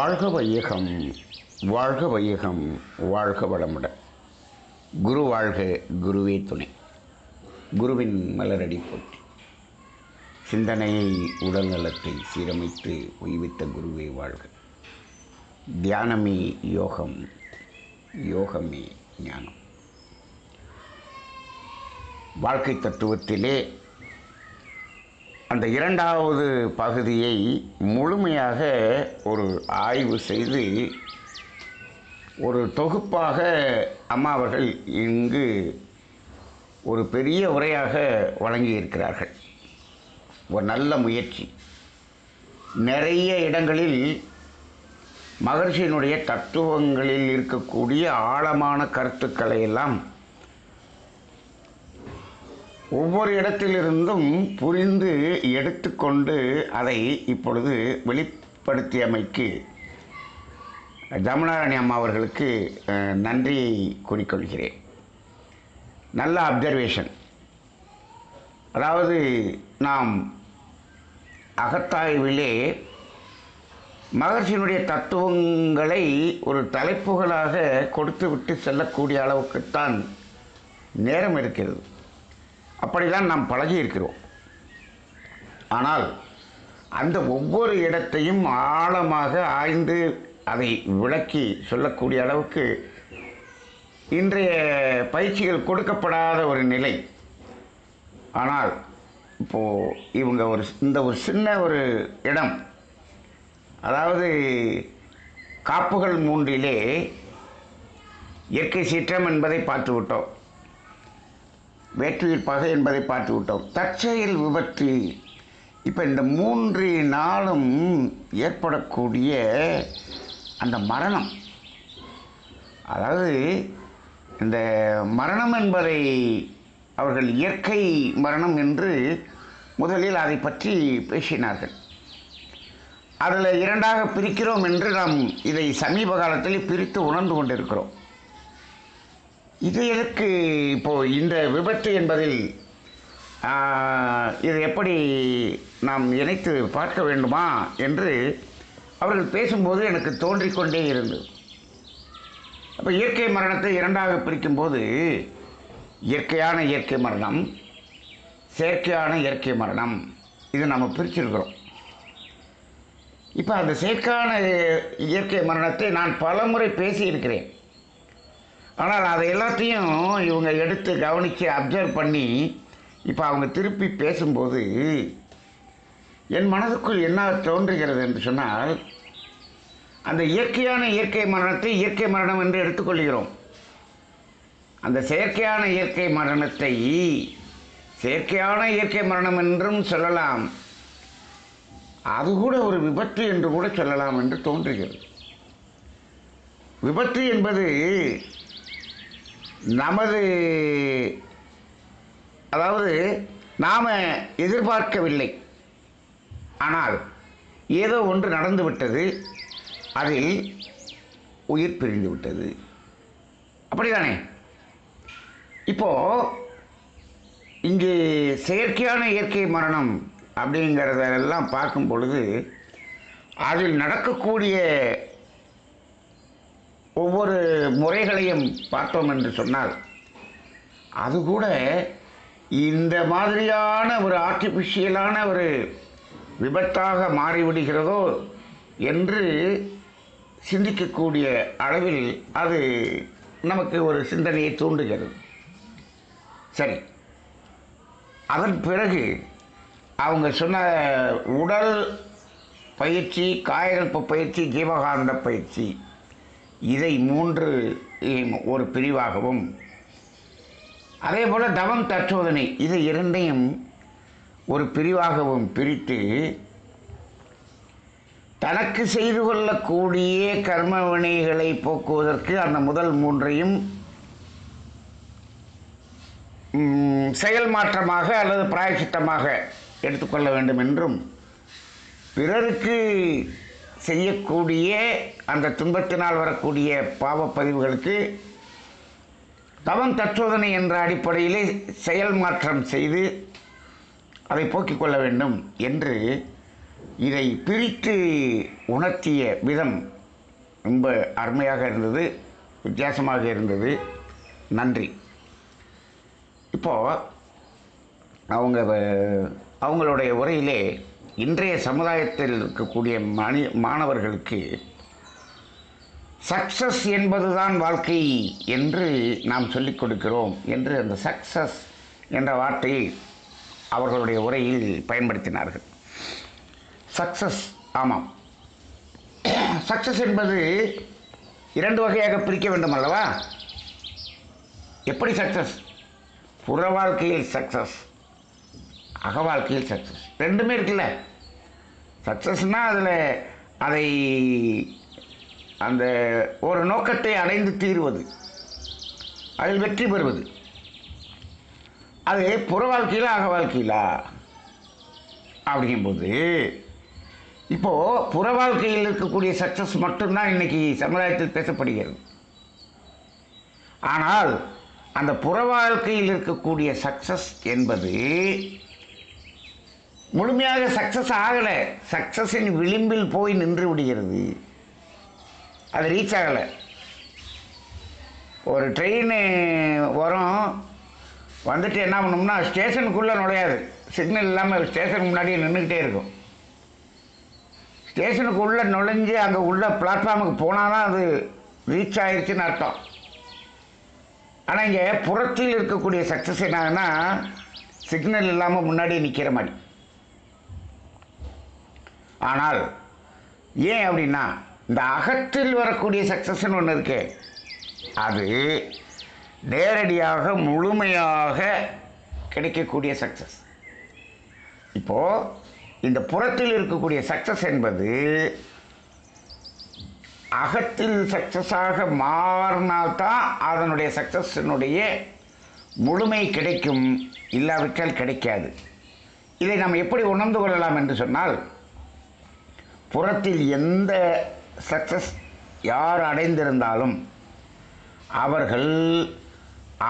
வாழ்க வையகம் வாழ்க வையகம் வாழ்க வளமுடன் குரு வாழ்க குருவே துணை. குருவின் மலரடி போற்றி. சிந்தனையை உடல் நலத்தை சீரமைத்து உய்வித்த குருவே வாழ்க. தியானமே யோகம் யோகமே ஞானம். வாழ்க்கை தத்துவத்திலே அந்த இரண்டாவது பகுதியை முழுமையாக ஒரு ஆய்வு செய்து ஒரு தொகுப்பாக அம்மா அவர்கள் இங்கு ஒரு பெரிய உரையாக வழங்கியிருக்கிறார்கள். ஒரு நல்ல முயற்சி. நிறைய இடங்களில் மகர்ஷியினுடைய தத்துவங்களில் இருக்கக்கூடிய ஆழமான கருத்துக்களை எல்லாம் ஒவ்வொரு இடத்திலிருந்தும் புரிந்து எடுத்துக்கொண்டு அதை இப்பொழுது வெளிப்படுத்தியமைக்கு தமிழாரணி அம்மா அவர்களுக்கு நன்றியை கூறிக்கொள்கிறேன். நல்ல அப்சர்வேஷன் அதாவது நாம் அகத்தாய்விலே மகர்ஷியினுடைய தத்துவங்களை ஒரு தலைப்புகளாக கொடுத்துவிட்டு செல்லக்கூடிய அளவுக்குத்தான் நேரம் இருக்கிறது. அப்படிதான் நாம் பழகி இருக்கிறோம். ஆனால் அந்த ஒவ்வொரு இடத்தையும் ஆழமாக ஆய்ந்து அதை விளக்கி சொல்லக்கூடிய அளவுக்கு இன்றைய பயிற்சிகள் கொடுக்கப்படாத ஒரு நிலை. ஆனால் இப்போது இவங்க ஒரு இந்த ஒரு சின்ன ஒரு இடம் அதாவது காப்புகள் மூன்றிலே இயற்கை சீற்றம் என்பதை பார்த்து விட்டோம். வேற்றுயிர் பகை என்பதை பார்த்து விட்டோம் தற்செயல் விபத்து. இப்போ இந்த மூன்று நாளும் ஏற்படக்கூடிய அந்த மரணம். அதாவது இந்த மரணம் என்பதை அவர்கள் இயற்கை மரணம் என்று முதலில் அதை பற்றி பேசினார்கள். அதில் இரண்டாக பிரிக்கிறோம் என்று நாம் இதை சமீப காலத்தில் பிரித்து உணர்ந்து கொண்டிருக்கிறோம். இது எதற்கு இப்போ இந்த விபத்து என்பதில் இது எப்படி நாம் இணைத்து பார்க்க வேண்டுமா என்று அவர்கள் பேசும்போது எனக்கு தோன்றிக்கொண்டே இருந்தது. அப்போ இயற்கை மரணத்தை இரண்டாக பிரிக்கும்போது இயற்கையான இயற்கை மரணம் செயற்கையான இயற்கை மரணம் இது நம்ம பிரிச்சிருக்கிறோம். இப்போ அந்த செயற்கையான இயற்கை மரணத்தை நான் பலமுறை பேசியிருக்கிறேன். ஆனால் அதை எல்லாத்தையும் இவங்க எடுத்து கவனித்து அப்சர்வ் பண்ணி இப்போ அவங்க திருப்பி பேசும்போது என் மனதுக்குள் என்ன தோன்றுகிறது என்று சொன்னால் அந்த இயற்கையான இயற்கை மரணத்தை இயற்கை மரணம் என்று எடுத்துக்கொள்கிறோம். அந்த செயற்கையான இயற்கை மரணத்தை செயற்கையான இயற்கை மரணம் என்றும் சொல்லலாம். அது கூட ஒரு விபத்து என்று கூட சொல்லலாம் என்று தோன்றுகிறது. விபத்து என்பது நமது அதாவது நாம் எதிர்பார்க்கவில்லை. ஆனால் ஏதோ ஒன்று நடந்துவிட்டது அதில் உயிர் பிரிந்து விட்டது அப்படிதானே? இப்போ இங்கு செயற்கையான இயற்கை மரணம் அப்படிங்கிறதெல்லாம் பார்க்கும் பொழுது அதில் நடக்கக்கூடிய ஒவ்வொரு முறைகளையும் பார்த்தோம் என்று சொன்னால் அது கூட இந்த மாதிரியான ஒரு ஆர்டிஃபிஷியலான ஒரு விபத்தாக மாறிவிடுகிறதோ என்று சிந்திக்கக்கூடிய அளவில் அது நமக்கு ஒரு சிந்தனையை தூண்டுகிறது. சரி. அதன் பிறகு அவங்க சொன்ன உடல் பயிற்சி காயகல்ப பயிற்சி ஜீவகாந்த பயிற்சி இதை மூன்று ஒரு பிரிவாகவும் அதே போல் தவம் தற்சோதனை இது இரண்டையும் ஒரு பிரிவாகவும் பிரித்து தனக்கு செய்து கொள்ளக்கூடிய கர்ம வினைகளை போக்குவதற்கு அந்த முதல் மூன்றையும் செயல் மாற்றமாக அல்லது பிராயச்சித்தமாக எடுத்துக்கொள்ள வேண்டும் என்றும் பிறருக்கு செய்யக்கூடிய அந்த துன்பத்தினால் வரக்கூடிய பாவப்பதிவுகளுக்கு தவம் தற்சோதனை என்ற அடிப்படையிலே செயல் மாற்றம் செய்து அதை போக்கிக் கொள்ள வேண்டும் என்று இதை பிரித்து உணர்த்திய விதம் ரொம்ப அருமையாக இருந்தது வித்தியாசமாக இருந்தது. நன்றி. இப்போ அவங்க அவங்களுடைய உரையிலே இன்றைய சமுதாயத்தில் இருக்கக்கூடிய மணி மாணவர்களுக்கு சக்சஸ் என்பதுதான் வாழ்க்கை என்று நாம் சொல்லிக் கொடுக்கிறோம் என்று அந்த சக்சஸ் என்ற வார்த்தையை அவர்களுடைய உரையில் பயன்படுத்தினார்கள். சக்சஸ் ஆமாம். சக்சஸ் என்பது இரண்டு வகையாக பிரிக்க வேண்டும் அல்லவா? எப்படி சக்சஸ் புற வாழ்க்கையில் சக்சஸ் அக வாழ்க்கையில் சக்சஸ் ரெண்டுமே இருக்குல்ல? சக்ஸஸ்னால் அதில் அதை அந்த ஒரு நோக்கத்தை அடைந்து தீர்வது அதில் வெற்றி பெறுவது. அது புற வாழ்க்கையிலா அக வாழ்க்கையிலா? அப்படிங்கும்போது இப்போது புற வாழ்க்கையில் இருக்கக்கூடிய சக்ஸஸ் மட்டும்தான் இன்னைக்கு சமுதாயத்தில் பேசப்படுகிறது. ஆனால் அந்த புற வாழ்க்கையில் இருக்கக்கூடிய சக்ஸஸ் என்பது முழுமையாக சக்ஸஸ் ஆகலை. சக்ஸஸின் விளிம்பில் போய் நின்று விடுகிறது. அது ரீச் ஆகலை. ஒரு ட்ரெயின் வரும். வந்துட்டு என்ன பண்ணோம்னா ஸ்டேஷனுக்குள்ளே நுழையாது. சிக்னல் இல்லாமல் ஸ்டேஷனுக்கு முன்னாடியே நின்றுக்கிட்டே இருக்கும். ஸ்டேஷனுக்கு உள்ளே நுழைஞ்சு அங்கே உள்ள பிளாட்ஃபார்முக்கு போனால் தான் அது ரீச் ஆயிருச்சுன்னு அர்த்தம். ஆனால் இங்கே புறத்தில் இருக்கக்கூடிய சக்ஸஸ் என்னாங்கன்னா சிக்னல் இல்லாமல் முன்னாடியே நிற்கிற மாதிரி. ஆனால் ஏன் அப்படின்னா இந்த அகத்தில் வரக்கூடிய சக்ஸஸ்ன்னு ஒன்று இருக்கு. அது நேரடியாக முழுமையாக கிடைக்கக்கூடிய சக்ஸஸ் இப்போது இந்த புறத்தில் இருக்கக்கூடிய சக்ஸஸ் என்பது அகத்தில் சக்ஸஸாக மாறினால்தான் அதனுடைய சக்ஸஸினுடைய முழுமை கிடைக்கும் இல்லாவிட்டால் கிடைக்காது. இதை நாம் எப்படி உணர்ந்து கொள்ளலாம் என்று சொன்னால் புறத்தில் எந்த சக்ஸஸ் யார் அடைந்திருந்தாலும் அவர்கள்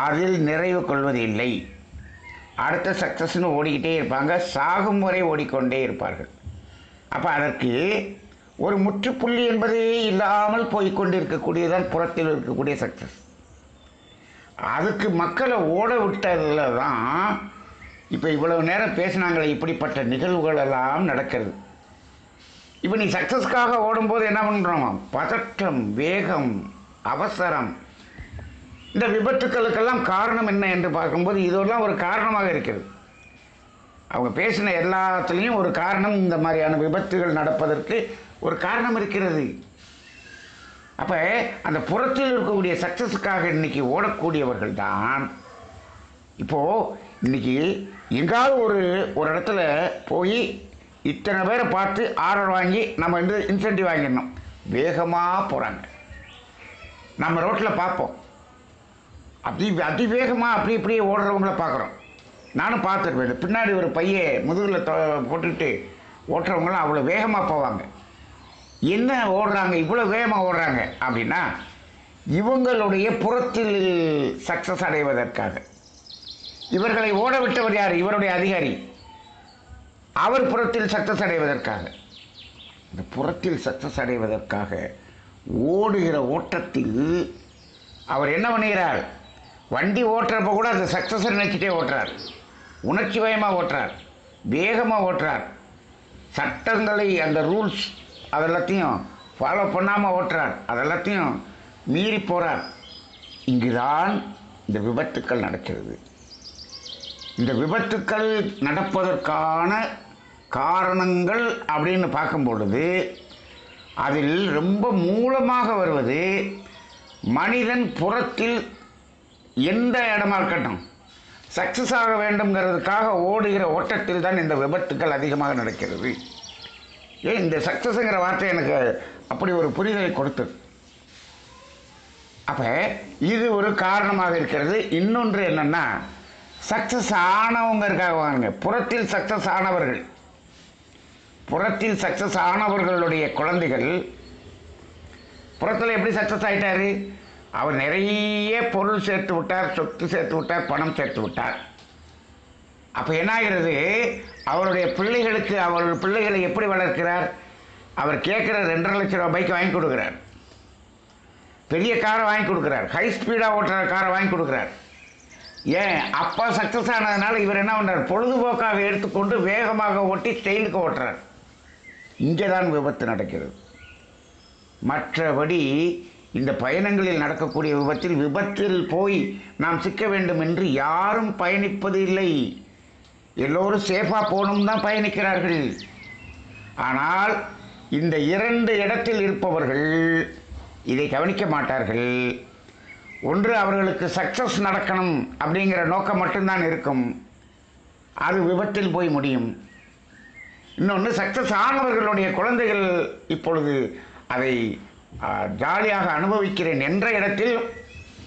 அதில் நிறைவு கொள்வதில்லை அடுத்த சக்ஸஸ்னு ஓடிக்கிட்டே இருப்பாங்க. சாகும் வரை ஓடிக்கொண்டே இருப்பார்கள். அப்போ அதற்கு ஒரு முற்றுப்புள்ளி என்பதே இல்லாமல் போய்க்கொண்டு இருக்கக்கூடியதான் புறத்தில் இருக்கக்கூடிய சக்ஸஸ் அதுக்கு மக்களை ஓட விட்டதில் தான் இப்போ இவ்வளவு நேரம் பேசினாங்களே இப்படிப்பட்ட நிகழ்வுகள் எல்லாம் நடக்கிறது. இப்போ நீ சக்ஸஸ்க்காக ஓடும்போது என்ன பண்ணுறோம் பதற்றம் வேகம் அவசரம். இந்த விபத்துக்களுக்கெல்லாம் காரணம் என்ன என்று பார்க்கும்போது இதெல்லாம் ஒரு காரணமாக இருக்கிறது. அவங்க பேசின எல்லாத்துலேயும் ஒரு காரணம் இந்த மாதிரியான விபத்துகள் நடப்பதற்கு ஒரு காரணம் இருக்கிறது. அப்போ அந்த புறத்தில் இருக்கக்கூடிய சக்ஸஸுக்காக இன்னைக்கு ஓடக்கூடியவர்கள் தான். இப்போது இன்றைக்கி எங்காவது ஒரு ஒரு இடத்துல போய் இத்தனை பேரை பார்த்து ஆர்டர் வாங்கி நம்ம வந்து இன்சென்டிவ் வாங்கிடணும். வேகமாக போகிறாங்க நம்ம ரோட்டில் பார்ப்போம். அதி அதிவேகமாக அப்படி இப்படியே ஓடுறவங்கள பார்க்குறோம். நானும் பார்த்துருப்பேன். பின்னாடி ஒரு பையன் முதுகில் தொ போட்டுட்டு ஓட்டுறவங்களாம் அவ்வளோ வேகமாக போவாங்க. என்ன ஓடுறாங்க? இவ்வளோ வேகமாக ஓடுறாங்க அப்படின்னா இவங்களுடைய புறத்தில் சக்ஸஸ் அடைவதற்காக. இவர்களை ஓட விட்டவர் யார்? இவருடைய அதிகாரி. அவர் புறத்தில் சக்சஸ் அடைவதற்காக. இந்த புறத்தில் சக்சஸ் அடைவதற்காக ஓடுகிற ஓட்டத்தில் அவர் என்ன பண்ணுகிறார்? வண்டி ஓட்டுறப்ப கூட அந்த சக்ஸஸை நினைச்சிட்டே ஓட்டுறார். உணர்ச்சி வயமாக ஓட்டுறார். வேகமாக ஓட்டுறார். சட்டங்களை அந்த ரூல்ஸ் அதெல்லாத்தையும் ஃபாலோ பண்ணாமல் ஓட்டுறார். அதெல்லாத்தையும் மீறி போகிறார் இங்குதான் இந்த விபத்துக்கள் நடக்கிறது. இந்த விபத்துக்கள் நடப்பதற்கான காரணங்கள் அப்படின்னு பார்க்கும் பொழுது அதில் ரொம்ப மூலமாக வருவது மனிதன் புறத்தில் எந்த இடமா இருக்கட்டும். சக்ஸஸ் ஆக வேண்டும்ங்கிறதுக்காக ஓடுகிற ஓட்டத்தில் தான் இந்த விபத்துக்கள் அதிகமாக நடக்கிறது. ஏன் இந்த சக்ஸஸ்ங்கிற வார்த்தை எனக்கு அப்படி ஒரு புரிதலை கொடுத்தது. அப்போ இது ஒரு காரணமாக இருக்கிறது. இன்னொன்று என்னென்னா சக்ஸஸ் ஆனவங்க இருக்காங்க வாங்க புறத்தில் சக்ஸஸ் ஆனவர்கள். புறத்தில் சக்ஸஸ் ஆனவர்களுடைய குழந்தைகள் புறத்தில் எப்படி சக்ஸஸ் ஆகிட்டார் அவர் நிறைய பொருள் சேர்த்து விட்டார் சொத்து சேர்த்து விட்டார் பணம் சேர்த்து விட்டார். அப்போ என்ன ஆகிறது அவருடைய பிள்ளைகளுக்கு அவர் பிள்ளைகளை எப்படி வளர்க்கிறார்? அவர் கேட்குற ரெண்டரை லட்ச ரூபா பைக் வாங்கி கொடுக்குறார். பெரிய காரை வாங்கி கொடுக்குறார். ஹை ஸ்பீடாக ஓட்டுற காரை வாங்கி கொடுக்குறார். ஏன்? அப்பா சக்ஸஸ் ஆனதுனால இவர் என்ன பண்ணுறார் பொழுதுபோக்காக எடுத்துக்கொண்டு வேகமாக ஓட்டி ஸ்டைலுக்கு ஓட்டுறார். இங்கே தான் விபத்து நடக்கிறது. மற்றபடி இந்த பயணங்களில் நடக்கக்கூடிய விபத்தில் விபத்தில் போய் நாம் சிக்க வேண்டும் என்று யாரும் பயணிப்பது இல்லை. எல்லோரும் சேஃபாக போகணும் தான் பயணிக்கிறார்கள். ஆனால் இந்த இரண்டு இடத்தில் இருப்பவர்கள் இதை கவனிக்க மாட்டார்கள். ஒன்று அவர்களுக்கு சக்ஸஸ் நடக்கணும் அப்படிங்கிற நோக்கம் மட்டும்தான் இருக்கும். அது விபத்தில் போய் முடியும். இன்னொன்று சக்ஸஸ் ஆனவர்களுடைய குழந்தைகள் இப்பொழுது அதை ஜாலியாக அனுபவிக்கிறேன் என்ற இடத்தில்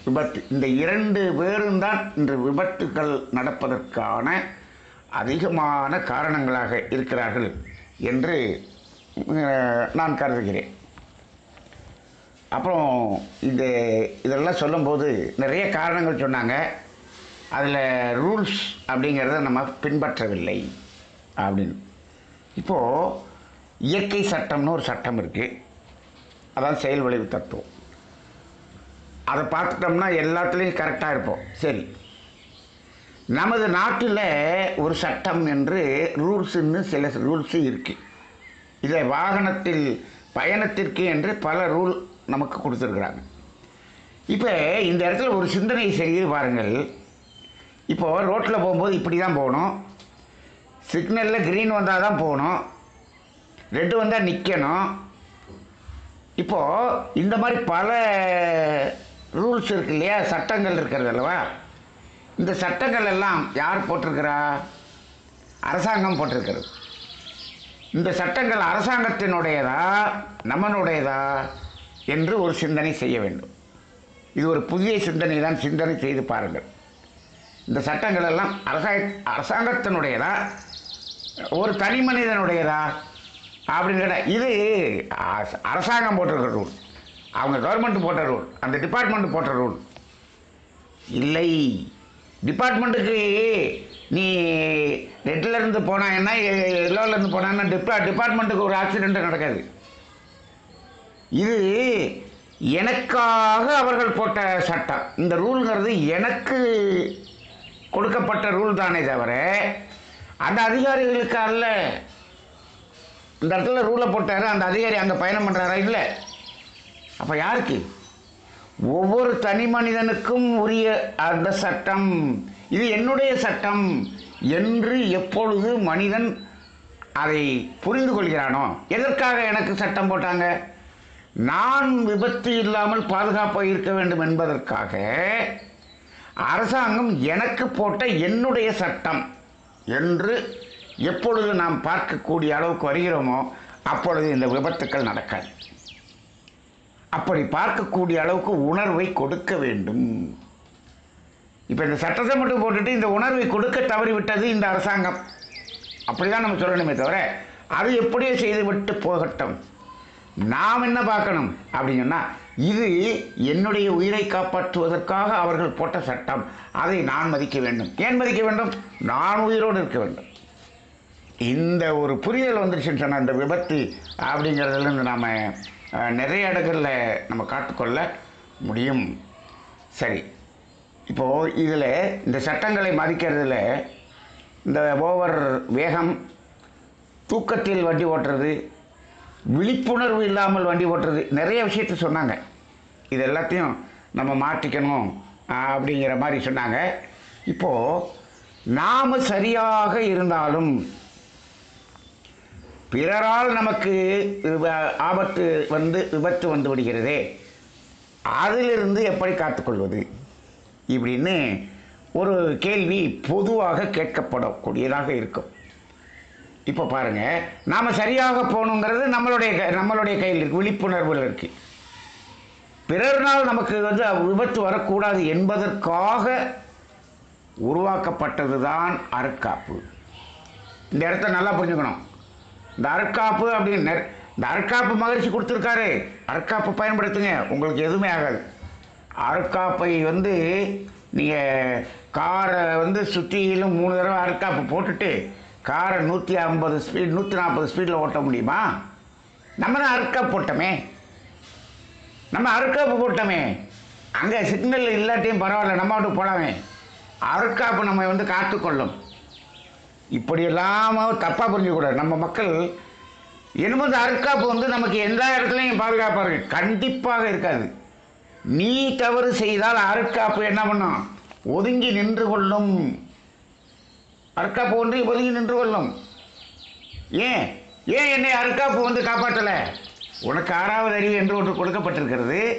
விபத்து இந்த இரண்டு பேரும் தான் இன்று விபத்துக்கள் நடப்பதற்கான அதிகமான காரணங்களாக இருக்கிறார்கள் என்று நான் கருதுகிறேன். அப்புறம் இந்த இதெல்லாம் சொல்லும்போது நிறைய காரணங்கள் சொன்னாங்க. அதில் ரூல்ஸ் அப்படிங்கிறத நம்ம பின்பற்றவில்லை அப்படின்னு. இப்போது இயற்கை சட்டம்னு ஒரு சட்டம் இருக்குது அதான் செயல் விளைவு தத்துவம். அதை பார்த்துட்டோம்னா எல்லாத்துலேயும் கரெக்டாக இருப்போம். சரி. நமது நாட்டில் ஒரு சட்டம் என்று ரூல்ஸுன்னு சில ரூல்ஸு இருக்குது இதை வாகனத்தில் பயணத்திற்கு என்று பல ரூல் நமக்கு கொடுத்துருக்குறாங்க. இப்போ இந்த இடத்துல ஒரு சிந்தனை செய்து பாருங்கள். இப்போது ரோட்டில் போகும்போது இப்படி தான் போகணும். சிக்னலில் க்ரீன் வந்தால் தான் போகணும். ரெட்டு வந்தால் நிற்கணும் இப்போது இந்த மாதிரி பல ரூல்ஸ் இருக்கு இல்லையா? சட்டங்கள் இருக்கிறது அல்லவா? இந்த சட்டங்கள் எல்லாம் யார் போட்டிருக்கிறா? அரசாங்கம் போட்டிருக்கிறது. இந்த சட்டங்கள் அரசாங்கத்தினுடையதா? நம்மளுடையதா என்று ஒரு சிந்தனை செய்ய வேண்டும். இது ஒரு புதிய சிந்தனை தான். சிந்தனை செய்து பாருங்கள். இந்த சட்டங்கள் எல்லாம் அரசாங்க அரசாங்கத்தினுடையதா? ஒரு தனி மனிதனுடையதா? அப்படின்னு கேட்டால் இது அரசாங்கம் போட்டிருக்கிற ரூல். அவங்க கவர்மெண்ட் போட்ட ரூல். அந்த டிபார்ட்மெண்ட் போட்ட ரூல். இல்லை. டிபார்ட்மெண்ட்டுக்கு நீ ரெட்டிலேருந்து போனால் என்ன எல்லோலேருந்து இருந்து டிப்பா டிபா டிபார்ட்மெண்ட்டுக்கு ஒரு ஆக்சிடெண்ட்டு நடக்காது. இது எனக்காக அவர்கள் போட்ட சட்டம். இந்த ரூலுங்கிறது எனக்கு கொடுக்கப்பட்ட ரூல் தானே தவிர அந்த அதிகாரிகளுக்கு அல்ல இந்த இடத்துல ரூலை போட்டார் அந்த அதிகாரி அங்கே பயணம் பண்ணுறாரா இல்லை. அப்போ யாருக்கு? ஒவ்வொரு தனி மனிதனுக்கும் உரிய அந்த சட்டம். இது என்னுடைய சட்டம். என்று எப்பொழுது மனிதன் அதை புரிந்து கொள்கிறானோ? எதற்காக எனக்கு சட்டம் போட்டாங்க? நான் விபத்து இல்லாமல் பாதுகாப்பாக இருக்க வேண்டும் என்பதற்காக அரசாங்கம் எனக்கு போட்ட என்னுடைய சட்டம். என்று எப்பொழுது நாம் பார்க்கக்கூடிய அளவுக்கு வருகிறோமோ அப்பொழுது இந்த விபத்துக்கள் நடக்காது. அப்படி பார்க்கக்கூடிய அளவுக்கு உணர்வை கொடுக்க வேண்டும். இப்போ இந்த சட்டத்தை மட்டும் போட்டுட்டு இந்த உணர்வை கொடுக்க தவறிவிட்டது இந்த அரசாங்கம். அப்படிதான் நம்ம சொல்லணுமே தவிர அது எப்படியோ செய்துவிட்டு போகட்டும். நாம் என்ன பார்க்கணும்? அப்படின்னு சொன்னால் இது என்னுடைய உயிரை காப்பாற்றுவதற்காக அவர்கள் போட்ட சட்டம். அதை நான் மதிக்க வேண்டும். ஏன் மதிக்க வேண்டும்? நான் உயிரோடு இருக்க வேண்டும். இந்த ஒரு புரிதல் வந்துருச்சுன்னு சொன்னால் இந்த விபத்து அப்படிங்கிறதுலேருந்து நாம் நிறைய இடங்களில் நம்ம காத்துக்கொள்ள முடியும். சரி. இப்போது இதில் இந்த சட்டங்களை மதிக்கிறதுல இந்த ஓவர் வேகம் தூக்கத்தில் வண்டி ஓட்டுறது விழிப்புணர்வு இல்லாமல் வண்டி ஓட்டுறது. நிறைய விஷயத்த சொன்னாங்க. இது எல்லாத்தையும் நம்ம மாற்றிக்கணும் அப்படிங்கிற மாதிரி சொன்னாங்க. இப்போது நாம் சரியாக இருந்தாலும் பிறரால் நமக்கு ஆபத்து வந்து விபத்து வந்து விடுகிறதே அதிலிருந்து எப்படி காத்துக்கொள்வது? இப்படின்னு ஒரு கேள்வி பொதுவாக கேட்கப்படக்கூடியதாக இருக்கும். இப்போ பாருங்க நாம் சரியாக போகணுங்கிறது நம்மளுடைய க- நம்மளுடைய கையில் இருக்குது விழிப்புணர்வில் இருக்கு. பிறர்னால் நமக்கு வந்து விபத்து வரக்கூடாது என்பதற்காக உருவாக்கப்பட்டது தான் அறுக்காப்பு இந்த இடத்த நல்லா புரிஞ்சுக்கணும். இந்த அறுக்காப்பு அப்படின்னு இந்த அறுக்காப்பு மகிழ்ச்சி கொடுத்துருக்காரு. அறுக்காப்பு பயன்படுத்துங்க உங்களுக்கு எதுவுமே ஆகாது. அறுக்காப்பை வந்து நீங்கள் காரை வந்து சுற்றியிலும் மூணு தடவை அறுக்காப்பு போட்டுட்டு காரை நூற்றி ஐம்பது ஸ்பீட் நூற்றி நாற்பது ஸ்பீடில் ஓட்ட முடியுமா? நம்ம தான் அறுக்க போட்டோமே. நம்ம அறுக்க போட்டோமே. அங்கே சிக்னல் இல்லாட்டியும் பரவாயில்ல நம்ம விட்டு போகலாமே அறுக்காப்பு நம்ம வந்து காத்துக்கொள்ளும் இப்படி இல்லாமல் தப்பாக புரிஞ்சுக்கூடாது. நம்ம மக்கள் என்னமோ இந்த அறுக்காப்பு வந்து நமக்கு எந்த இடத்துலையும் பாதுகாப்பாக இருக்குது கண்டிப்பாக இருக்காது. நீ தவறு செய்தால் அறுக்காப்பு என்ன பண்ணும்? ஒதுங்கி நின்று கொள்ளும். அர்க்கா போன்று ஒதுங்கி நின்று கொள்ளும். ஏன்? ஏன் என்னை அறுக்காப்பு வந்து காப்பாற்றலை? உனக்கு ஆறாவது அறிவு என்று ஒன்று கொடுக்கப்பட்டிருக்கிறது.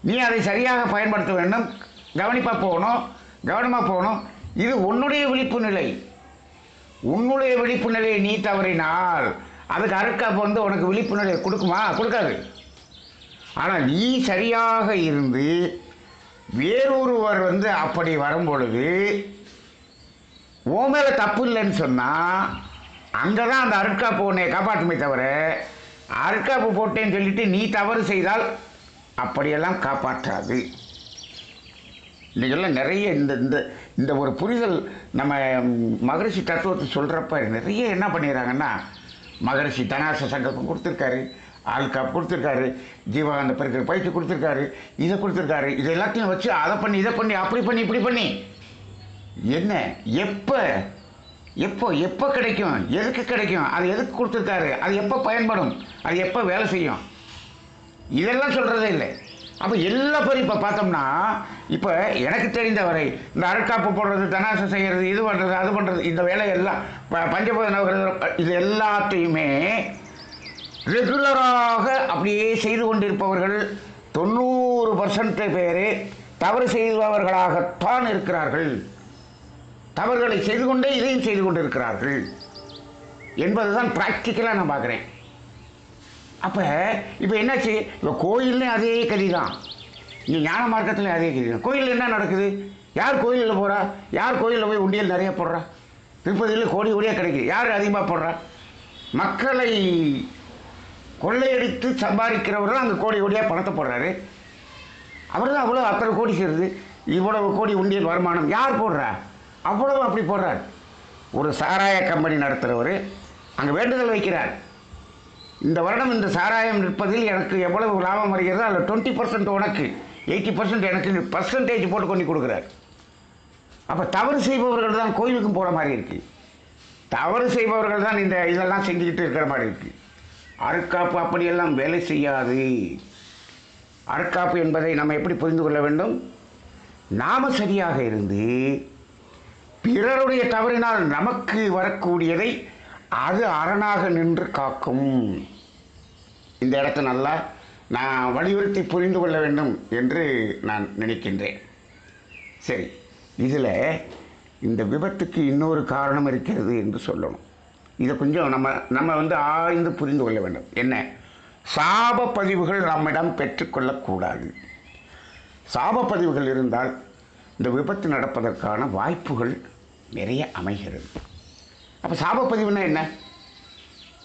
நீ அதை சரியாக பயன்படுத்த வேண்டும். கவனிப்பாக போகணும். கவனமாக போகணும். இது உன்னுடைய விழிப்பு நிலை. உன்னுடைய விழிப்பு நிலையை நீ தவறினால் அதுக்கு அறுக்காப்பு வந்து உனக்கு விழிப்பு நிலையை கொடுக்குமா? கொடுக்காது. ஆனால் நீ சரியாக இருந்து வேறொருவர் வந்து அப்படி வரும் பொழுது உன் மேலே தப்பு இல்லைன்னு சொன்னால் அங்கே தான் அந்த அருட்காப்பு உன்னை காப்பாற்றுமே தவிர அருட்காப்பு போட்டேன்னு சொல்லிட்டு நீ தவறு செய்தால் அப்படியெல்லாம் காப்பாற்றாது. இன்றைக்கெல்லாம் நிறைய இந்த இந்த இந்த ஒரு புரிதல் நம்ம மகரிஷி தத்துவத்தை சொல்கிறப்ப நிறைய என்ன பண்ணிடுறாங்கன்னா மகரிஷி தனாச சங்கத்துக்கும் கொடுத்துருக்காரு ஆள்காப் கொடுத்துருக்காரு ஜீவகாந்த பெருக்க பயிற்சி கொடுத்துருக்காரு இதை கொடுத்துருக்காரு இது எல்லாத்தையும் வச்சு அதை பண்ணி இதை பண்ணி அப்படி பண்ணி இப்படி பண்ணி. என்ன? எப்போ? எப்போ? எப்போ கிடைக்கும்? எதுக்கு கிடைக்கும்? அது எதுக்கு கொடுத்துருக்காரு? அது எப்போ பயன்படும்? அது எப்போ வேலை செய்யும்? இதெல்லாம் சொல்கிறதே இல்லை. அப்போ எல்லா பேரும் இப்போ பார்த்தோம்னா இப்போ எனக்கு தெரிந்தவரை இந்த அருட்காப்பு போடுறது தனாசம் செய்கிறது இது பண்ணுறது அது பண்ணுறது இந்த வேலையெல்லாம் ப- பஞ்சபூத நவகிரகம் இது எல்லாத்தையுமே ரெகுலராக அப்படியே செய்து கொண்டிருப்பவர்கள் தொண்ணூறு பர்சன்ட் பேர் தவறு செய்பவர்களாகத்தான் இருக்கிறார்கள். தவறுகளை செய்து கொண்டே இதையும் செய்து கொண்டிருக்கிறார்கள் என்பதுதான் ப்ராக்டிக்கலாக நான் பார்க்குறேன். அப்போ இப்போ என்னாச்சு? இப்போ கோயில்லையும் அதே கதி தான் இங்கே ஞான மார்க்கத்துலையும் அதே கதி தான் கோயிலில் என்ன நடக்குது? யார் கோயிலில் போகிறா யார் கோயிலில் போய் உண்டியல் நிறைய போடுறா? திருப்பதியில் கோடி கோடியாக கிடைக்குது யார் அதிகமாக போடுறா? மக்களை கொள்ளையடித்து சம்பாதிக்கிறவர் தான் அங்கே கோடி கோடியாக பணத்தை போடுறாரு. அவர் தான் அவ்வளோ அத்தனை கோடி சேருது. இவ்வளவு கோடி உண்டியல் வருமானம். யார் போடுறா? அவ்வளவு அப்படி போடுறார். ஒரு சாராய கம்பெனி நடத்துகிறவர் அங்கே வேண்டுதல் வைக்கிறார். இந்த வருடம் இந்த சாராயம் விற்பதில் எனக்கு எவ்வளவு லாபம் வருகிறதோ அதில் டுவெண்ட்டி பர்சன்ட் உனக்கு எயிட்டி பர்சன்ட் எனக்கு பர்சன்டேஜ் போட்டு கொண்டு கொடுக்குறார். அப்போ தவறு செய்பவர்கள் தான் கோயிலுக்கும் போகிற மாதிரி இருக்குது தவறு செய்பவர்கள் தான் இந்த இதெல்லாம் செஞ்சுக்கிட்டு இருக்கிற மாதிரி இருக்குது அறுக்காப்பு அப்படியெல்லாம் வேலை செய்யாது. அறுக்காப்பு என்பதை நம்ம எப்படி புரிந்து கொள்ள வேண்டும்? நாம சரியாக இருந்து பிறருடைய தவறினால் நமக்கு வரக்கூடியதை அது அரணாக நின்று காக்கும். இந்த இடத்தை நல்லா நான் வலியுறுத்தி புரிந்து கொள்ள வேண்டும் என்று நான் நினைக்கின்றேன். சரி இதில் இந்த விபத்துக்கு இன்னொரு காரணம் இருக்கிறது என்று சொல்லணும். இதை கொஞ்சம் நம்ம நம்ம வந்து ஆய்ந்து புரிந்து கொள்ள வேண்டும். என்ன? சாப பதிவுகள் நம்மிடம் பெற்றுக்கொள்ளக்கூடாது சாப பதிவுகள் இருந்தால் இந்த விபத்து நடப்பதற்கான வாய்ப்புகள் நிறைய அமைகிறது அப்போ சாபப்பதிவுனா என்ன?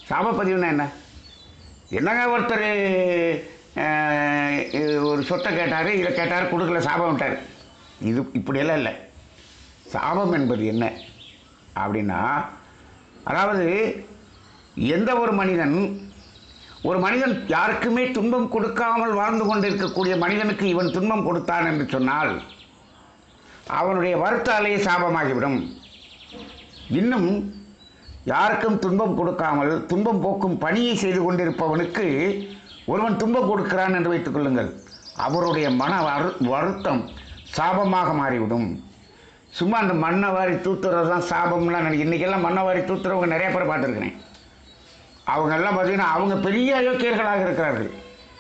சாபப்பதிவுனா என்ன? என்னங்க ஒருத்தர் ஒரு சொத்தை கேட்டார் இதை கேட்டார் கொடுக்கல சாபம் விட்டார். இது இப்படியெல்லாம் இல்லை. சாபம் என்பது என்ன? அப்படின்னா அதாவது எந்த ஒரு மனிதன் ஒரு மனிதன் யாருக்குமே துன்பம் கொடுக்காமல் வாழ்ந்து கொண்டிருக்கக்கூடிய மனிதனுக்கு இவன் துன்பம் கொடுத்தான் என்று சொன்னால் அவனுடைய வருத்த அலையை சாபமாகிவிடும். இன்னும் யாருக்கும் துன்பம் கொடுக்காமல் துன்பம் போக்கும் பணியை செய்து கொண்டிருப்பவனுக்கு ஒருவன் துன்பம் கொடுக்கிறான் என்று வைத்துக் கொள்ளுங்கள். அவருடைய மன வரு வருத்தம் சாபமாக மாறிவிடும். சும்மா அந்த மண்ணை வாரி தூத்துறது தான் சாபம்லாம் நினைக்க இன்றைக்கெல்லாம் மண்ணை வாரி தூத்துறவங்க நிறைய பேர் பார்த்துருக்கிறேன். அவங்க எல்லாம் பார்த்தீங்கன்னா அவங்க பெரிய அயோக்கியர்களாக இருக்கிறார்கள்.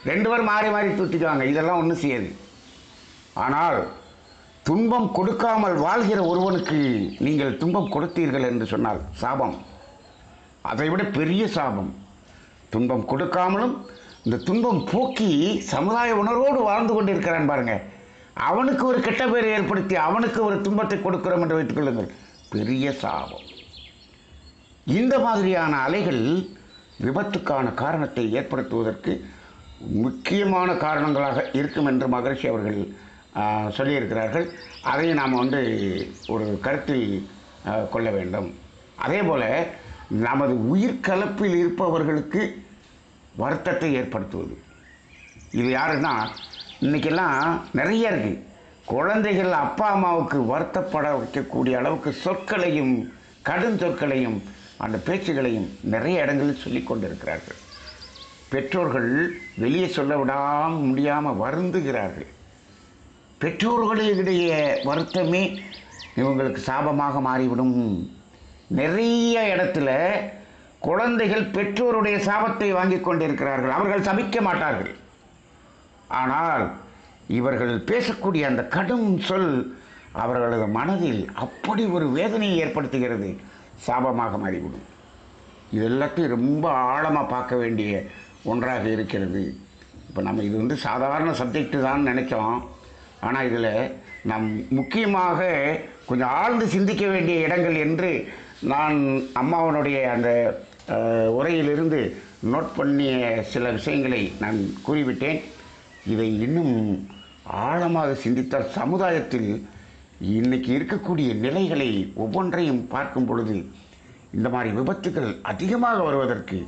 ரெண்டு பேரும் மாறி மாறி தூத்திக்குவாங்க. இதெல்லாம் ஒன்றும் செய்யாது. ஆனால் துன்பம் கொடுக்காமல் வாழ்கிற ஒருவனுக்கு நீங்கள் துன்பம் கொடுத்தீர்கள் என்று சொன்னால் சாபம். அதை விட பெரிய சாபம். துன்பம் கொடுக்காமலும் இந்த துன்பம் போக்கி சமுதாய உணர்வோடு வாழ்ந்து கொண்டிருக்கிறான் பாருங்க. அவனுக்கு ஒரு கெட்ட பேரை ஏற்படுத்தி அவனுக்கு ஒரு துன்பத்தை கொடுக்கிறோம் என்று வைத்துக் கொள்ளுங்கள். பெரிய சாபம். இந்த மாதிரியான அலைகள் விபத்துக்கான காரணத்தை ஏற்படுத்துவதற்கு முக்கியமான காரணங்களாக இருக்கும் என்று மகரிஷி அவர்கள் சொல்லியிருக்கிறார்கள். அதையும் நாம் வந்து ஒரு கருத்தில் கொள்ள வேண்டும். அதே போல் நமது உயிர் கலப்பில் இருப்பவர்களுக்கு வருத்தத்தை ஏற்படுத்துவது. இது யாருன்னா இன்றைக்கெல்லாம் நிறைய இருக்குது குழந்தைகள் அப்பா அம்மாவுக்கு வருத்தப்பட வைக்கக்கூடிய அளவுக்கு சொற்களையும் கடும் சொற்களையும் அந்த பேச்சுகளையும் நிறைய இடங்களில் சொல்லி கொண்டிருக்கிறார்கள். பெற்றோர்கள் வெளியே சொல்ல விடாம முடியாமல் வருந்துகிறார்கள். பெற்றோர்களுடைய வருத்தமே இவங்களுக்கு சாபமாக மாறிவிடும். நிறைய இடத்துல குழந்தைகள் பெற்றோருடைய சாபத்தை வாங்கி கொண்டிருக்கிறார்கள். அவர்கள் சபிக்க மாட்டார்கள். ஆனால் இவர்கள் பேசக்கூடிய அந்த கடும் சொல் அவர்களது மனதில் அப்படி ஒரு வேதனையை ஏற்படுத்துகிறது. சாபமாக மாறிவிடும். இது எல்லாத்தையும் ரொம்ப ஆழமாக பார்க்க வேண்டிய ஒன்றாக இருக்கிறது. இப்போ நம்ம இது வந்து சாதாரண சப்ஜெக்டு தான் நினைச்சோம் ஆனால் இதில் நம் முக்கியமாக கொஞ்சம் ஆழ்ந்து சிந்திக்க வேண்டிய இடங்கள் என்று நான் அம்மாவனுடைய அந்த உரையிலிருந்து நோட் பண்ணிய சில விஷயங்களை நான் கூறிவிட்டேன். இதை இன்னும் ஆழமாக சிந்தித்தால் சமுதாயத்தில் இன்னைக்கு இருக்கக்கூடிய நிலைகளை ஒவ்வொன்றையும் பார்க்கும் பொழுது இந்த மாதிரி விபத்துகள் அதிகமாக வருவதற்கு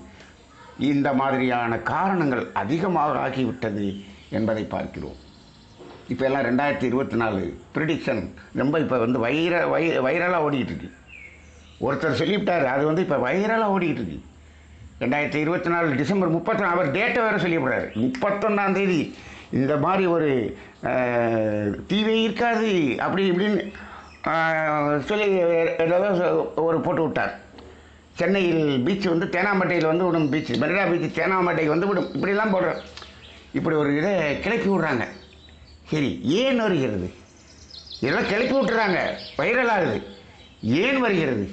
இந்த மாதிரியான காரணங்கள் அதிகமாக ஆகிவிட்டது என்பதை பார்க்கிறோம். இப்போ எல்லாம் ரெண்டாயிரத்தி இருபத்தி நாலு ப்ரிடிக்ஷன் ரொம்ப இப்போ வந்து வைர வை வைரலாக ஓடிக்கிட்டு இருக்கு ஒருத்தர் சொல்லிவிட்டார் அது வந்து இப்போ வைரலாக ஓடிக்கிட்டு இருக்கு ரெண்டாயிரத்தி இருபத்தி நாலு டிசம்பர் முப்பத்தொன்று அவர் டேட்டை வேறு சொல்லிவிடுறாரு. முப்பத்தொன்னாம் தேதி இந்த மாதிரி ஒரு தீவே இருக்காது அப்படி இப்படின்னு சொல்லி ஏதாவது ஒரு போட்டு விட்டார். சென்னையில் பீச் வந்து தேனாம்பேட்டையில் வந்து விடும் பீச் மெரினா பீச் தேனாம்பேட்டைக்கு வந்து விடும். இப்படிலாம் போடுறோம் இப்படி ஒரு இதை கிளப்பி விடுறாங்க. சரி ஏன் வருகிறது? இதெல்லாம் கிளப்பி விட்டுறாங்க. வைரல் ஆகுது ஏன் வருகிறது?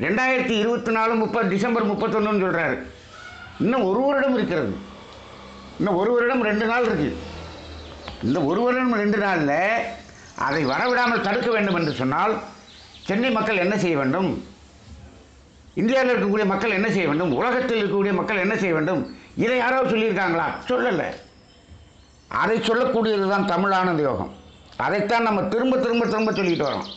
ரெண்டாயிரத்தி இருபத்தி நாலு முப்பது டிசம்பர் முப்பத்தொன்றுன்னு சொல்கிறாரு இன்னும் ஒரு வருடம் இருக்கிறது. இன்னும் ஒரு வருடம் ரெண்டு நாள் இருக்குது இந்த ஒரு வருடம் ரெண்டு நாளில் அதை வரவிடாமல் தடுக்க வேண்டும் என்று சொன்னால் சென்னை மக்கள் என்ன செய்ய வேண்டும்? இந்தியாவில் இருக்கக்கூடிய மக்கள் என்ன செய்ய வேண்டும்? உலகத்தில் இருக்கக்கூடிய மக்கள் என்ன செய்ய வேண்டும்? இதை யாரோ சொல்லியிருக்காங்களா? சொல்லலை. அதை சொல்லக்கூடியது தான் தமிழானந்த யோகம் அதைத்தான் நம்ம திரும்ப திரும்ப திரும்ப சொல்லிக்கிட்டு வரோம்.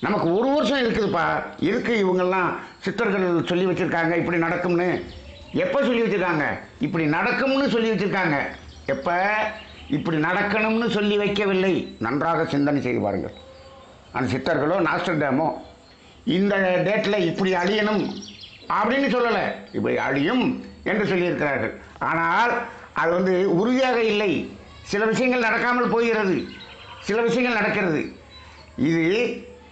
நமக்கு ஒரு வருஷம் இருக்குதுப்பா. இருக்குது இவங்கெல்லாம் சித்தர்கள் சொல்லி வச்சுருக்காங்க இப்படி நடக்கும்னு. எப்போ சொல்லி வச்சுருக்காங்க? இப்படி நடக்கும்னு சொல்லி வச்சுருக்காங்க. எப்போ? இப்படி நடக்கணும்னு சொல்லி வைக்கவில்லை. நன்றாக சிந்தனை செய்து பாருங்கள். அந்த சித்தர்களோ நாஸ்டர்டாமோ இந்த டேட்டில் இப்படி அழியணும் அப்படின்னு சொல்லலை. இப்படி அழியும் என்று சொல்லியிருக்கிறார்கள். ஆனால் அது வந்து உறுதியாக இல்லை. சில விஷயங்கள் நடக்காமல் போகிறது. சில விஷயங்கள் நடக்கிறது. இது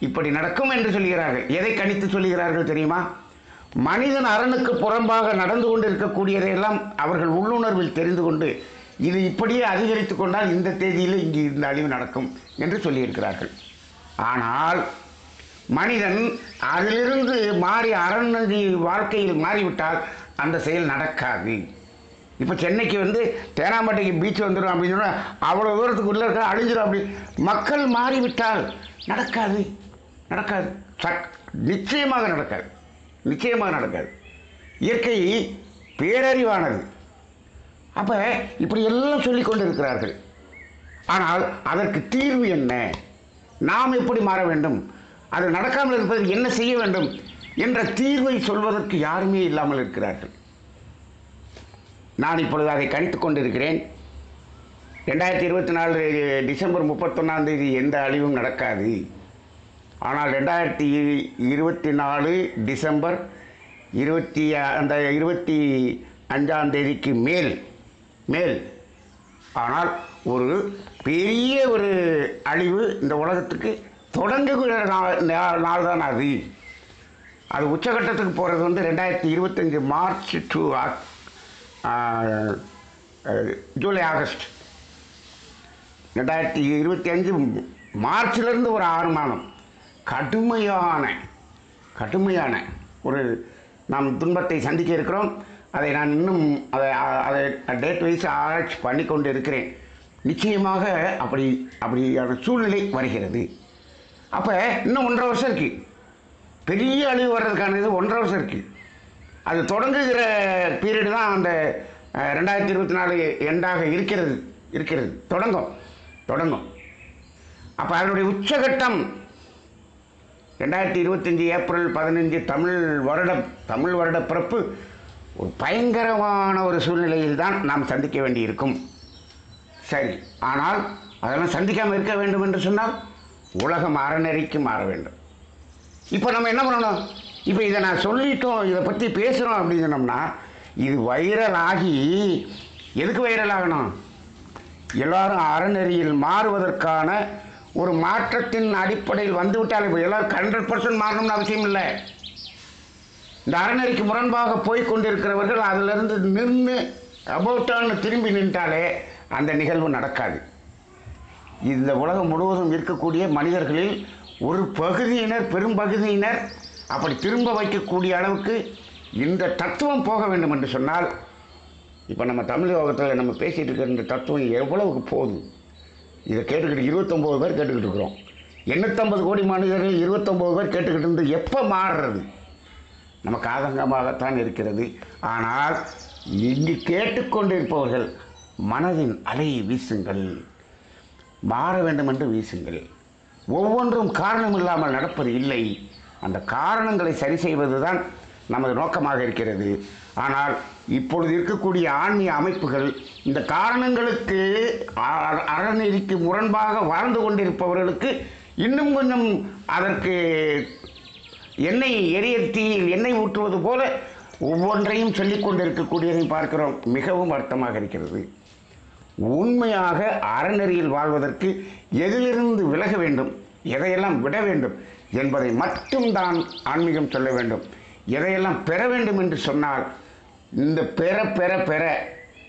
இப்படி நடக்கும் என்று சொல்கிறார்கள். எதை கணித்து சொல்கிறார்கள் தெரியுமா? மனிதன் அரணுக்கு புறம்பாக நடந்து கொண்டு இருக்கக்கூடியதையெல்லாம் அவர்கள் உள்ளுணர்வில் தெரிந்து கொண்டு இது இப்படியே அதிகரித்து கொண்டால் இந்த தேதியில் இங்கு இந்த அழிவு நடக்கும் என்று சொல்லியிருக்கிறார்கள். ஆனால் மனிதன் அதிலிருந்து மாறி அறநதி வாழ்க்கையில் மாறிவிட்டால் அந்த செயல் நடக்காது. இப்போ சென்னைக்கு வந்து தேனாம்பேட்டைக்கு பீச் வந்துடும் அப்படின்னு சொன்னால் அவ்வளோ தூரத்துக்கு உள்ளே இருக்க அழிஞ்சிடும் அப்படி. மக்கள் மாறிவிட்டால் நடக்காது. நடக்காது. சக் நிச்சயமாக நடக்காது. நிச்சயமாக நடக்காது. இயற்கை பேரறிவானது. அப்போ இப்படி எல்லாம் சொல்லி கொண்டு இருக்கிறார்கள் ஆனால் அதற்கு தீர்வு என்ன? நாம் எப்படி மாற வேண்டும்? அது நடக்காமல் இருப்பதற்கு என்ன செய்ய வேண்டும்? என்ற தீர்வை சொல்வதற்கு யாருமே இல்லாமல் இருக்கிறார்கள். நான் இப்பொழுது அதை கணித்துக் கொண்டிருக்கிறேன். ரெண்டாயிரத்தி இருபத்தி நாலு டிசம்பர் முப்பத்தொன்னாம் தேதி எந்த அழிவும் நடக்காது. ஆனால் ரெண்டாயிரத்தி இருபத்தி நாலு டிசம்பர் இருபத்தி அந்த இருபத்தி அஞ்சாம் தேதிக்கு மேல் மேல். ஆனால் ஒரு பெரிய ஒரு அழிவு இந்த உலகத்துக்கு தொடங்குகிற நாள் நாள் தான் அது. அது உச்சகட்டத்துக்கு போகிறது வந்து ரெண்டாயிரத்தி இருபத்தஞ்சி மார்ச் டூ ஜூலை ஆகஸ்ட் ரெண்டாயிரத்தி இருபத்தி அஞ்சு மார்ச்லேருந்து ஒரு ஆறு மாதம் கடுமையான கடுமையான ஒரு நாம் துன்பத்தை சந்திக்க இருக்கிறோம். அதை நான் இன்னும் அதை அதை டேட் வைஸ் ஆராய்ச்சி பண்ணி கொண்டு இருக்கிறேன். நிச்சயமாக அப்படி அப்படியான சூழ்நிலை வருகிறது. அப்போ இன்னும் ஒன்றரை வருஷம் இருக்குது பெரிய அழிவு வர்றதுக்கான இது ஒன்றரை வருஷம் இருக்குது அது தொடங்குகிற பீரியடு தான் அந்த ரெண்டாயிரத்தி இருபத்தி நாலு எண்டாக இருக்கிறது இருக்கிறது. தொடங்கும் தொடங்கும். அப்போ அதனுடைய உச்சகட்டம் ரெண்டாயிரத்தி இருபத்தஞ்சி ஏப்ரல் பதினஞ்சு தமிழ் வருட தமிழ் வருட பிறப்பு ஒரு பயங்கரமான ஒரு சூழ்நிலையில் தான் நாம் சந்திக்க வேண்டியிருக்கும். சரி ஆனால் அதெல்லாம் சந்திக்காமல் இருக்க வேண்டும் என்று சொன்னால் உலகம் அறநெறிக்கு மாற வேண்டும். இப்போ நம்ம என்ன பண்ணணும்? இப்போ இதை நான் சொல்லிட்டோம் இதை பற்றி பேசுகிறோம் அப்படின்னு சொன்னோம்னா இது வைரல் ஆகி எதுக்கு வைரல் ஆகணும்? எல்லாரும் அறநெறியில் மாறுவதற்கான ஒரு மாற்றத்தின் அடிப்படையில் வந்துவிட்டால் இப்போ எல்லோரும் ஹண்ட்ரட் பர்சன்ட் மாறணும்னு அவசியம் இல்லை. இந்த அறநெறிக்கு முரண்பாக போய் கொண்டிருக்கிறவர்கள் அதிலிருந்து நின்று அபவுட்டான்னு திரும்பி நின்றாலே அந்த நிகழ்வு நடக்காது. இந்த உலகம் முழுவதும் இருக்கக்கூடிய மனிதர்களில் ஒரு பகுதியினர் பெரும்பகுதியினர் அப்படி திரும்ப வைக்கக்கூடிய அளவுக்கு இந்த தத்துவம் போக வேண்டும் என்று சொன்னால் இப்போ நம்ம தமிழ் யோகத்தில் நம்ம பேசிகிட்டு இருக்கிற இந்த தத்துவம் எவ்வளவுக்கு போகுது? இதை கேட்டுக்கிட்டு இருபத்தொம்போது பேர் கேட்டுக்கிட்டு இருக்கிறோம். எண்ணூற்றம்பது கோடி மனிதர்கள் இருபத்தொம்போது பேர் கேட்டுக்கிட்டு இருந்து எப்போ மாறுறது? நமக்கு ஆதங்கமாகத்தான் இருக்கிறது. ஆனால் இங்கு கேட்டுக்கொண்டிருப்பவர்கள் மனதின் அலை வீசுங்கள். மாற வேண்டும் என்று வீசுங்கள். ஒவ்வொன்றும் காரணம் இல்லாமல் நடப்பது இல்லை. அந்த காரணங்களை சரி செய்வதுதான் நமது நோக்கமாக இருக்கிறது. ஆனால் இப்பொழுது இருக்கக்கூடிய ஆன்மீக அமைப்புகள் இந்த காரணங்களுக்கு அ- அறநெறிக்கு முரண்பாக வாழ்ந்து கொண்டிருப்பவர்களுக்கு இன்னும் கொஞ்சம் அதற்கு எண்ணெய் எரியத்தி எண்ணெய் ஊற்றுவது போல ஒவ்வொன்றையும் சொல்லிக் கொண்டிருக்கக்கூடியதை பார்க்கிறோம். மிகவும் அர்த்தமாக இருக்கிறது. உண்மையாக அறநெறியில் வாழ்வதற்கு எதிலிருந்து விலக வேண்டும்? எதையெல்லாம் விட வேண்டும்? என்பதை மட்டும்தான் ஆன்மீகம் சொல்ல வேண்டும். எதையெல்லாம் பெற வேண்டும் என்று சொன்னால் இந்த பெற பெற பெற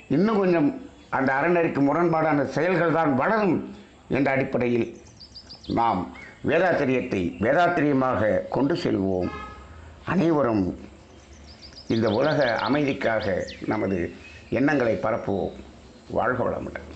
இன்னும் கொஞ்சம் அந்த அறநெறிக்கு முரண்பாடான செயல்கள் தான் வளரும் என்ற அடிப்படையில் நாம் வேதாத்திரியத்தை வேதாத்திரியமாக கொண்டு செல்வோம். அனைவரும் இந்த உலக அமைதிக்காக நமது எண்ணங்களை பரப்புவோம். வாழ்க வளமுடன்.